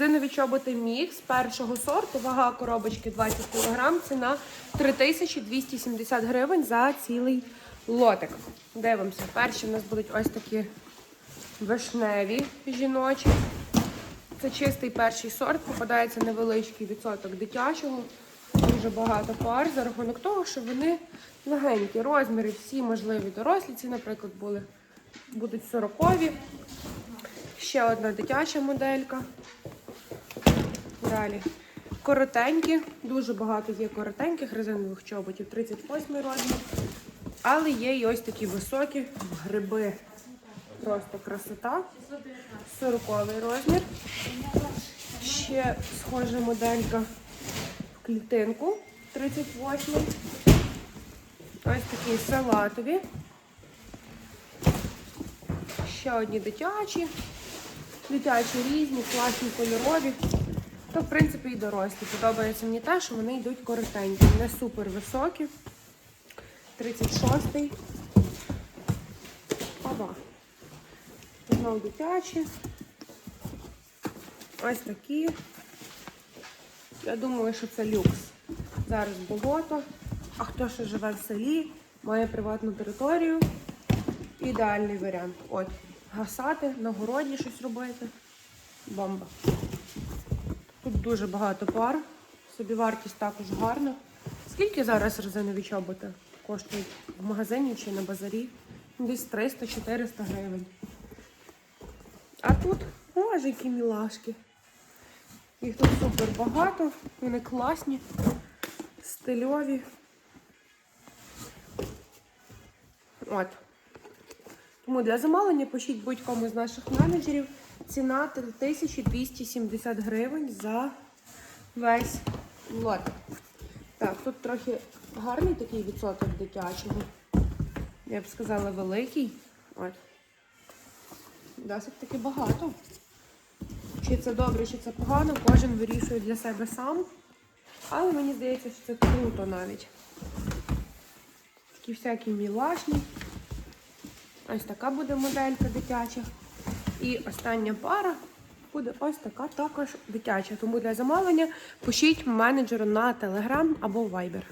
Резинові чоботи мікс першого сорту, вага коробочки 20 кг, ціна 3270 гривень за цілий лотик. Дивимося. Перші в нас будуть ось такі вишневі жіночі. Це чистий перший сорт, попадається невеличкий відсоток дитячого. Дуже багато пар за рахунок того, що вони легенькі. Розміри всі можливі дорослі. Ці, наприклад, були, будуть 40-ві. Ще одна дитяча моделька. Далі. Коротенькі, дуже багато є коротеньких резинових чоботів, 38 розмір. Але є і ось такі високі гриби. Просто красота. 40 розмір. Ще схожа моделька в клітинку 38. Ось такі салатові. Ще одні дитячі. Дитячі різні, класні кольорові. То, в принципі, і дорослі. Подобається мені те, що вони йдуть коротенькі, не супер високі. 36-й. Оба. Знову дитячі. Ось такі. Я думаю, що це люкс. Зараз болото. А хто ще живе в селі, має приватну територію. Ідеальний варіант. От, гасати, на городі щось робити. Бомба. Тут дуже багато пар. Собівартість також гарна. Скільки зараз резинові чоботи коштують в магазині чи на базарі? Десь 300-400 гривень. А тут, боже, які мілашки. Їх тут супер багато, вони класні, стильові. От. Тому для замовлення пишіть будь-кому з наших менеджерів. Ціна 3270 гривень за весь лот. Так, тут трохи гарний такий відсоток дитячого. Я б сказала, великий. От. Досить таки багато. Чи це добре, чи це погано, кожен вирішує для себе сам. Але мені здається, що це круто навіть. Такі всякі мілашні. Ось така буде моделька дитяча. І остання пара буде ось така також дитяча. Тому для замовлення пишіть менеджеру на Telegram або Viber.